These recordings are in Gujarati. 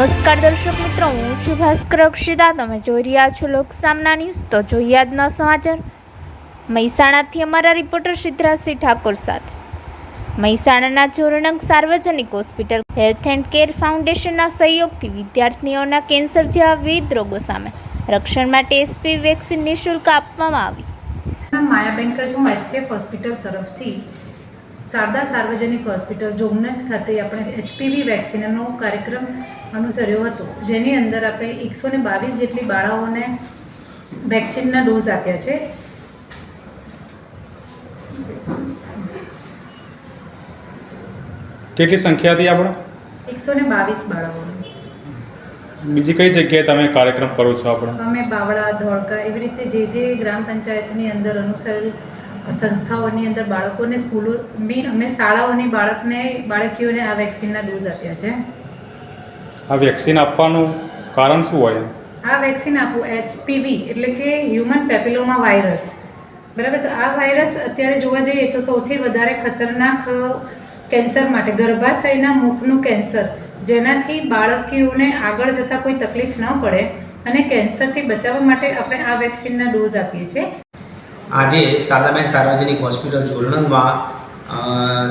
નમસ્કાર દર્શક મિત્રો, હું છું ભાસ્કર અક્ષિતા. તમે જોઈ રહ્યા છો લોકસામના ન્યૂઝ, તો જોઈએ આજના સમાચાર. મહેસાણાથી અમારા રિપોર્ટર સિદ્ધરાજસિંહ ઠાકોર સાથે. મહેસાણાના જોરણંગ સાર્વજનિક હોસ્પિટલ હેલ્થ એન્ડ કેર ફાઉન્ડેશનના સહયોગથી વિદ્યાર્થીઓના કેન્સર જેવા વિવિધ રોગો સામે રક્ષણ માટે એસપી વેક્સિન નિઃશુલ્ક આપવામાં આવી. માયા માયાબેન કરજ હું એચસીએફ હોસ્પિટલ તરફથી શારદા સાર્વજનિક હોસ્પિટલ જોગનાથ ખાતે આપણે એચપીવી વેક્સિનનો કાર્યક્રમ અનુસર્યો હતો. જેની અંદર આપણે એકસો ને બાવીસ જેટલી બાળાઓને વેક્સિનના ડોઝ આપ્યા છે. કેટલી સંખ્યા હતી આપણે? એકસો ને બાવીસ બાળાઓ. બીજી કઈ જગ્યાએ તમે કાર્યક્રમ કરો છો આપણે? અમે બાવળા ધોળકા એવી રીતે જે જે ગ્રામ પંચાયતની અંદર અનુસરેલ સંસ્થાઓની અંદર બાળકોને સ્કૂલો મીન અમે શાળાઓની બાળકને બાળકીઓને આ વેક્સિનના ડોઝ આપ્યા છે. આ વેક્સિન આપવાનું કારણ શું હોય? આ વેક્સિન આપવું એચપીવી એટલે કે હ્યુમન પેપિલોમા વાયરસ બરાબર? તો આ વાયરસ અત્યારે જોવા જઈએ તો સૌથી વધારે ખતરનાક કેન્સર માટે ગર્ભાશયના મુખનું કેન્સર જેનાથી બાળકીઓને આગળ જતાં કોઈ તકલીફ ન પડે અને કેન્સરથી બચાવવા માટે આપણે આ વેક્સિનના ડોઝ આપીએ છીએ. આજે શારદાબેન સાર્વજનિક હોસ્પિટલ જોરણંગમાં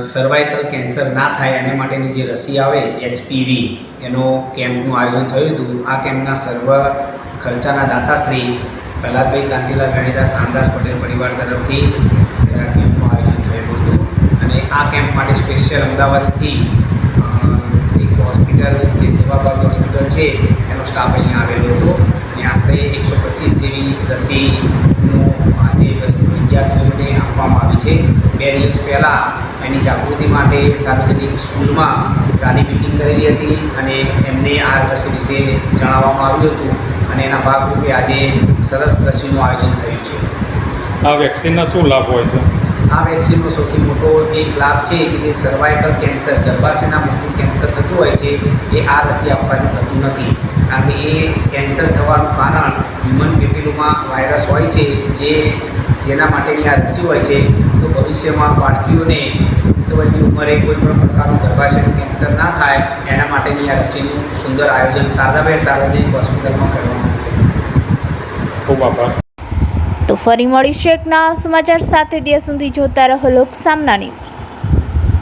સર્વાઇકલ કેન્સર ના થાય એના માટેની જે રસી આવે એચપીવી એનો કેમ્પનું આયોજન થયું હતું. આ કેમ્પના સર્વ ખર્ચાના દાતાશ્રી પ્રહલાદભાઈ કાંતિલાલ ગણિતા શામદાસ પટેલ પરિવાર તરફથી કેમ્પનું આયોજન થયેલું હતું. અને આ કેમ્પ માટે સ્પેશિયલ અમદાવાદથી એક હોસ્પિટલ, જે સેવાભાવી હોસ્પિટલ છે, એનો સ્ટાફ અહીંયા આવેલો હતો. અને આશરે એકસો પચીસ જેવી આજે વિદ્યાર્થીઓને આપવામાં આવી છે. બે દિવસ પહેલાં એની જાગૃતિ માટે સાર્વજનિક સ્કૂલમાં રાલી મિટિંગ કરેલી હતી અને એમને આ રસી વિશે જણાવવામાં આવ્યું હતું અને એના ભાગરૂપે આજે સરસ રસીનું આયોજન થયું છે. આ વેક્સિનના શું લાભ હોય છે? આ વેક્સિનનો સૌથી મોટો એક લાભ છે કે જે સર્વાઇકલ કેન્સર ગર્ભાશયના મુખનું કેન્સર થતું હોય છે, એ આ રસી આપવાથી થતું નથી. કારણ કે એ કેન્સર થવાનું કારણ હ્યુમન પેપિલોમા વાયરસ હોય છે, જે જેના માટેની આ રસી હોય છે, તો ભવિષ્યમાં બાળકીઓને તો વયની ઉંમરે કોઈ પણ પ્રકારનું ગર્ભાશયનું કેન્સર ના થાય, એના માટેની આ રસીનું સુંદર આયોજન શારદાબેન સાર્વજનિક હોસ્પિટલમાં કરવામાં આવ્યું. ખૂબ આભાર. ફરી મળીશું એક નવા સમાચાર સાથે. ત્યાં સુધી જોતા રહો લોકસામના ન્યૂઝ.